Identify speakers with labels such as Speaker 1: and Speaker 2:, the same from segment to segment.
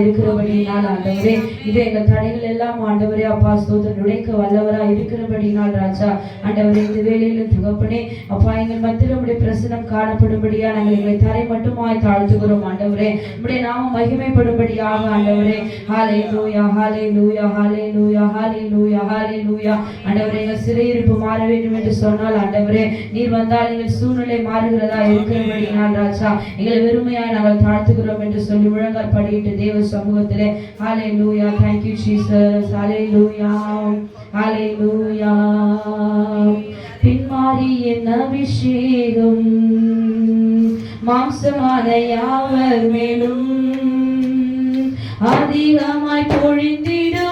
Speaker 1: இருக்கிறபடியினால் ஆண்டவரே இது எங்கள் தடைகள் எல்லாம் ஆண்டவரே அப்பா ஸ்தோத்திரம் நுழைக்க வல்லவரா இருக்கிறபடியினால் ராஜா ஆண்டவரே இந்த வேலையில துகப்பனே அப்பா எங்கள் மத்தியில் உடைய பிரசனம் காணப்படும்படியா நாங்கள் எங்களை தரை மட்டுமாய் தாழ்த்துகிறோம் ஆண்டவரே. உடைய நாம மகிமைப்படும்படியாக ஆண்டவரே. ஹாலே லூயா ஹாலே லூயா ஹாலே லூயா ஹாலே லூயா ஹாலே லூயா ஆண்டவரே எங்கள் சிறையிருப்பு மாற வேண்டும் என்று சொன்னால் ஆண்டவரே நீர் வந்தால் எங்கள் சூழ்நிலை மாறுகிறதா இருக்கிறபடியினால் ராஜா எங்களை வெறுமையாய் நாங்கள் தாழ்த்துகிறோம் என்று சொல்லி முழங்கால் படியிட்டு தேவ சமூகத்திலே. ஹாலே லூயா தேங்க்யூ ஜீசஸ் ஹாலே லூயா ஹாலே லூயா பின்மாறி என் அபிஷேகம். மாம்சமான யாவர் மேலும்? அதிகமாய் பொழிந்திடும்.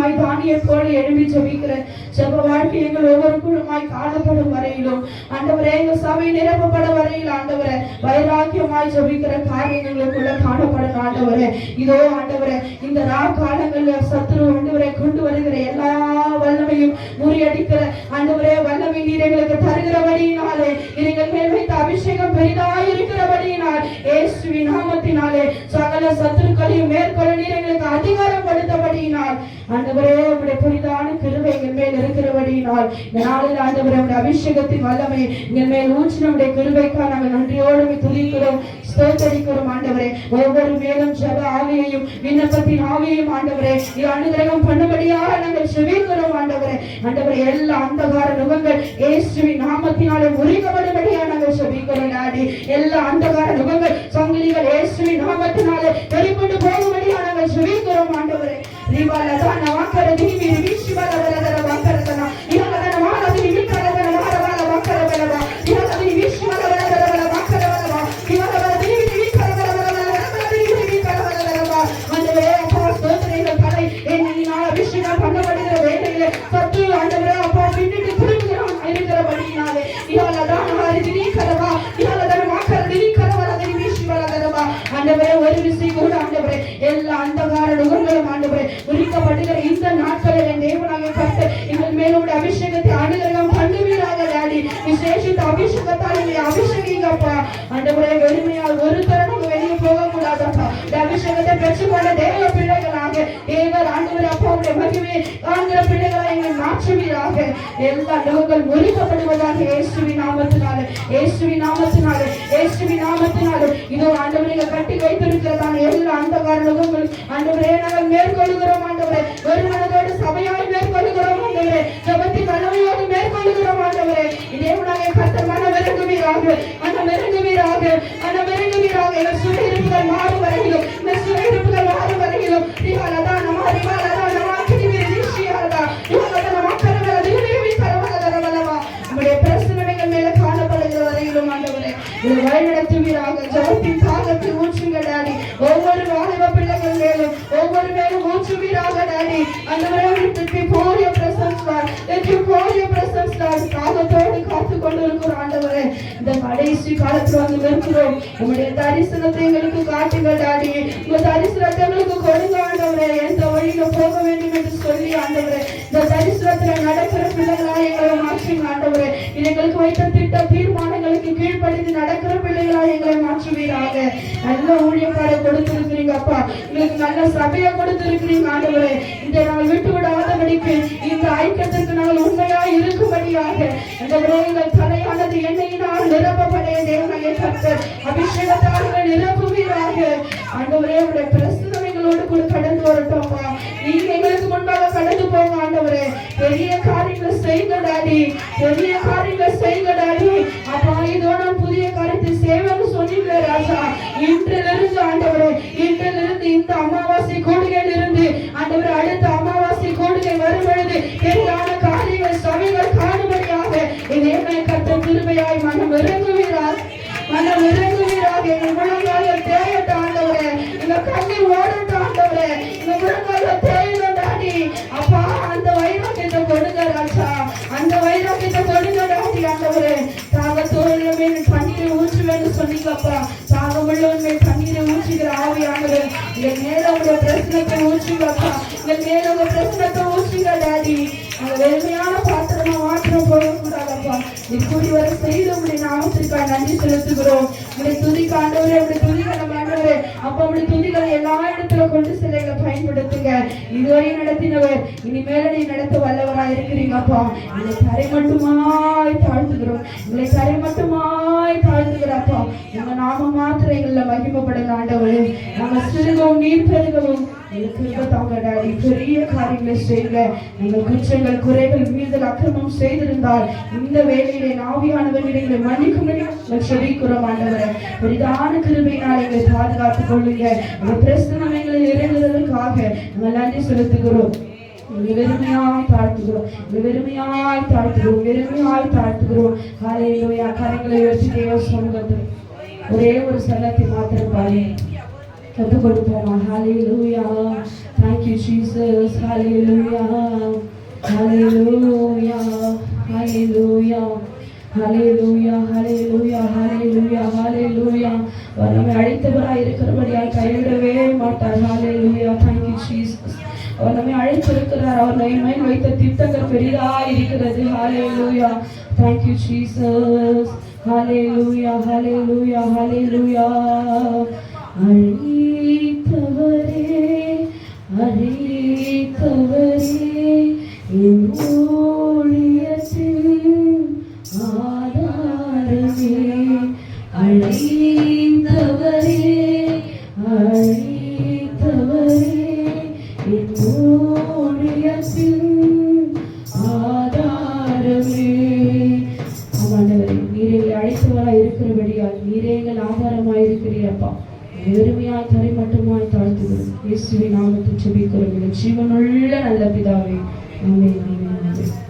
Speaker 2: வைராக்கியமாய் போல எழுப்பி ஜபிக்கிறேன். ஜெப வாழ்க்கை எங்கள் ஒவ்வொருக்கும் குழுமாய் காணப்படும் வரையிலும் ஆண்டவரே எங்க சபை நிரப்பப்பட வரையில் ஆண்டவரே வைராக்கியமாய் ஜபிக்கிற காரியங்களுக்குள்ள காணப்படும் ஆண்டவரே. இதோ ஆண்டவரே இந்த ரா காலங்கள்ல சத்துரு ஆண்டவரை கொண்டு வருகிற எல்லா வல்லமையும் முறியடிக்கிற ஆண்டவரே வல்லமை நீர் எங்களுக்கு தருகிறபடியினாலே நீங்கள் மேல் வைத்த அபிஷேகம் பெரிதாய் இருக்கிறபடியினால் இயேசுவின் நாமத்தினாலே சகல சத்துருக்களையும் மேற்கொள்ள நீர் எங்களுக்கு அதிகாரம் படுத்தபடியினால் ஆண்டவரே உடைய புரிதான கிருவை எங்கள் மேல் இருக்கிறபடியினால் இந்த நாளில் ஆண்டவரே உடைய அபிஷேகத்தின் வல்லமை எங்கள் மேல் ஊற்றினுடைய கிருபைக்கா நாங்கள் நன்றியோடு துதிக்கிறோம் ஸ்தோத்தரிக்கிறோம் ஆண்டவரே. ஒவ்வொரு மேலும் ஜப ஆவியையும் விண்ணப்பத்தின் ஆவியையும் ஆண்டவரே இது அனுகிரகம் பண்ணும்படியாக நாங்கள் செவிக்கிறோம் ஆண்டவரே. ஆண்டவரே எல்லா அந்தகார நுகங்கள் இயேசுவின் நாமத்தினாலே முறிக்கப்படும்படியாக நாங்கள் செவிக்கிறோம் நாடி எல்லா அந்தகார நுகங்கள் சங்கிலிகள் இயேசுவின் நாமத்தினாலே வெளிப்பட்டு போகும்படியாக நாங்கள் செவிக்கிறோம் ஆண்டவரே. ரிவாலதான வாக்கர தீவி விஷ்வல வலதர அபிஷேகிங்கப்பா ஆண்டவரே வெறுமையால் ஒரு தருணம் வெளியே போக கூடாதப்பா இந்த அபிஷேகத்தை பெற்றுக்கொண்ட தேவ பிள்ளைகளாக தேவர் ஆண்டவர் அப்பா உடைய மகிமையை காண்கிற பிள்ளைகளாக எங்களை மாற்றுவீராக. எல்லா நோய்கள் முறிக்கப்படுவதாக இயேசுவி நாமத்தினாலே இயேசுவி நாமத்தினாலே இயேசுவி நாமத்தினாலே. இதோ ஆண்டவரை கட்டி வைத்திருக்கிறதான எல்லா அந்த நுகங்களும் ஆண்டவரே நாங்கள் மேற்கொள்கிறோம் ஆண்டவரே. ஒரு மனதோடு சபையாய் மேற்கொள்கிறோம் ஆண்டவரே. ஜபத்தின் வல்லமையோடு மேற்கொள்கிறோம் ஆண்டவரே. இதே உணவை கத்த மனம் டாடி ஆண்டவரே உங்களுக்கு போரிய presence lord let you pour your presence Lord தாகத்தோடு காத்து கொண்டு இருக்கிறோம் ஆண்டவரே இந்த கடைசி காலத்தில் வந்து நிற்கிறோம். உங்களுடைய தரிசனத்தை எங்களுக்கு காட்டுங்கள் டாடி. உங்க தரிசனத்தை எங்களுக்கு கொடுங்க ஆண்டவரே. எந்த வழியில போக வேண்டும் என்று சொல்லி ஆண்டவரே. இந்த தரிசனத்துல நடக்கிற பிள்ளைகளாக எங்களை மாற்றுங்க ஆண்டவரே. எங்களுக்கு வைத்த திட்ட தீர்மானங்களுக்கு கீழ்ப்படிந்து நடக்கிற பிள்ளைகளாக எங்களை மாற்றுவீராக. நல்ல ஊழியக்காரை கொடுத்திருக்கிறீங்க அப்பா. எங்களுக்கு நல்ல சபையை கொடுத்திருக்கிறீங்க ஆண்டவரே. இதை நாங்கள் விட்டு விடாதபடிக்கு இந்த ஐக்கியத்திற்கு நாங்கள் உண்மையா இருக்கும்படியாக. இந்த எங்கள் தலையானது என்னையினால் நிரப்பப்படைய தேவனையை கர்த்தர். அபிஷேகத்தார்கள் நிரப்புவீராக. ஆண்டவரே உடைய பிரசனம் எங்களோடு கூட கடந்து வரட்டும்ப்பா நீங்க எங்களுக்கு முன்பாக கடந்து போங்க ஆண்டவரே. பெரிய காரியங்களை செய்யுங்க டாடி. பெரிய காரியங்களை செய்யுங்க டாடி. அப்பா இதோட கிருபையாய் மனம் இறங்குவீரார் மனம் இறங்குவீராக எங்கள் முழங்காலில் தேயட்ட ஆண்டவரே எங்க கண்ணீர் ஓடட்ட ஆண்டவரே. எங்க முழங்காலில் தேயணும் டாடி. அப்பா அந்த வைராக்கியத்தை கொடுங்க ராஜா. அந்த வைராக்கியத்தை கொடுங்க டாடி ஆண்டவரே. தாகத்தோடு தோழமே தண்ணீரை ஊற்றுவேன்னு சொன்னீங்கப்பா தாகம் உள்ளவன் தண்ணீரை ஊற்றுகிற ஆவியானவர் எங்க மேல உங்க பிரச்சனத்தை ஊற்றுங்கப்பா எங்க மேல உங்க பிரச்சனத்தை ஊற்றுங்க டாடி. அந்த வெறுமையான பாத்திரமா மாற்றம் வர செய்து உங்களுடைய நாமத்திற்காக நன்றி செலுத்துகிறோம். உங்களுடைய துதிக்கு ஆண்டவரே உங்களுடைய துதிகளை நம்ம ஆண்டவரே அப்ப உங்களுடைய துதிகளை எல்லா இடத்துல கொண்டு செல்ல எங்களை பயன்படுத்துங்க. இதுவரை நடத்தினவர் இனிமேல நீ நடத்த வல்லவரா இருக்கிறீங்கப்பா எங்களை தரை மட்டுமாய் தாழ்த்துகிறோம். எங்களை தரை மட்டுமாய் தாழ்த்துகிறப்பா நாம மாத்திரம் எங்களை மகிமைப்படுங்க ஆண்டவரே. நாங்க சிறுகவும் நீர் பெருகவும் பெரிய காரியங்களை செய்யுங்க எங்கள் குற்றங்கள் குறைகள் மீதல் அக்கிரமம் செய்திருந்தால் இந்த வேலையிலே நாவியானவர்களை எங்களை மன்னிக்கும்படி நாங்கள் செபிக்கிறோம் பெரிதான கிருபையினால் எங்களை பாதுகாத்துக் கொள்ளுங்க. உங்க பிரசனம் எங்களை இறங்குவதற்காக நாங்கள் நன்றி செலுத்துகிறோம். வெறுமையாய் தாழ்த்துகிறோம். வெறுமையாய் தாழ்த்துகிறோம். வெறுமையாய் தாழ்த்துகிறோம். காலையிலோயா கரங்களை வச்சு தேவ ஒரே ஒரு சலத்தை மாத்திரம்
Speaker 1: கற்றுக் கொடுப்போமா ஹாலே லூயா தேங்க்யூ ஜீசஸ் ஹாலே லூயா ஹாலே லூயா ஹாலே லூயா ஹலே லூயா ஹலே லூயா ஹலே லூயா ஹலே லூயா நம்மை அழைத்தவராய் இருக்கிறபடியால் கைவிடவே மாட்டார் ஹலே லூயா தேங்க்யூ ஜீசஸ் அவர் நம்மை அழைத்திருக்கிறார் அவர் நம்மை வைத்த திட்டங்கள் பெரிதாக இருக்கிறது ஹாலே லூயா தேங்க்யூ ஜீசஸ் ஹலே லூயா ஹலே லூயா ஹலே லூயா அழைத்தவரே அழைத்தவரே என் ஊழியத்தின் ஆதாரமே. அழைத்தவரே அழைத்தவரே இயேசுவின் நாமத்தில் செபிக்கிறோம். ஜீவனுள்ள நல்ல பிதாவே ஆமென் ஆமென் ஆமென்.